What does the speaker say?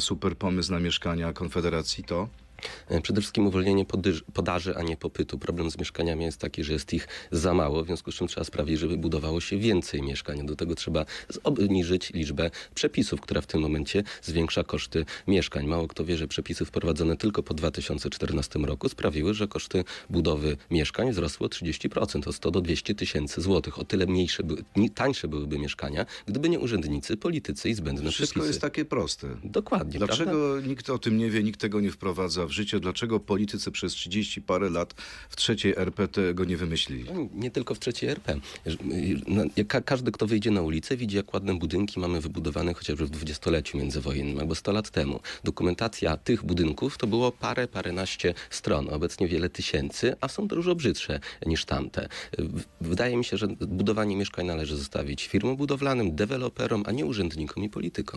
super pomysł na mieszkania Konfederacji to? E, Przede wszystkim uwolnienie podaży, a nie popytu. Problem z mieszkaniami jest taki, że jest ich za mało, w związku z czym trzeba sprawić, żeby budowało się więcej mieszkań. Do tego trzeba obniżyć liczbę przepisów, która w tym momencie zwiększa koszty mieszkań. Mało kto wie, że przepisy wprowadzone tylko po 2014 roku sprawiły, że koszty budowy mieszkań wzrosły o 30%, o 100 do 200 tysięcy złotych. O tyle mniejsze, tańsze byłyby mieszkania, gdyby nie urzędnicy, politycy i zbędne Wszystko przepisy. jest takie proste. Dokładnie. prawda? Dlaczego nikt o tym nie wie, nikt tego nie wprowadza w Dlaczego politycy przez 30 parę lat w trzeciej RP tego nie wymyślili? No, Nie tylko w trzeciej RP. No, Każdy, kto wyjdzie na ulicę, widzi, jak ładne budynki mamy wybudowane chociażby w dwudziestoleciu międzywojennym albo 100 lat temu. Dokumentacja tych budynków to było parę, paręnaście stron, obecnie wiele tysięcy, a są dużo brzydsze niż tamte. Wydaje mi się, że budowanie mieszkań należy zostawić firmom budowlanym, deweloperom, a nie urzędnikom i politykom.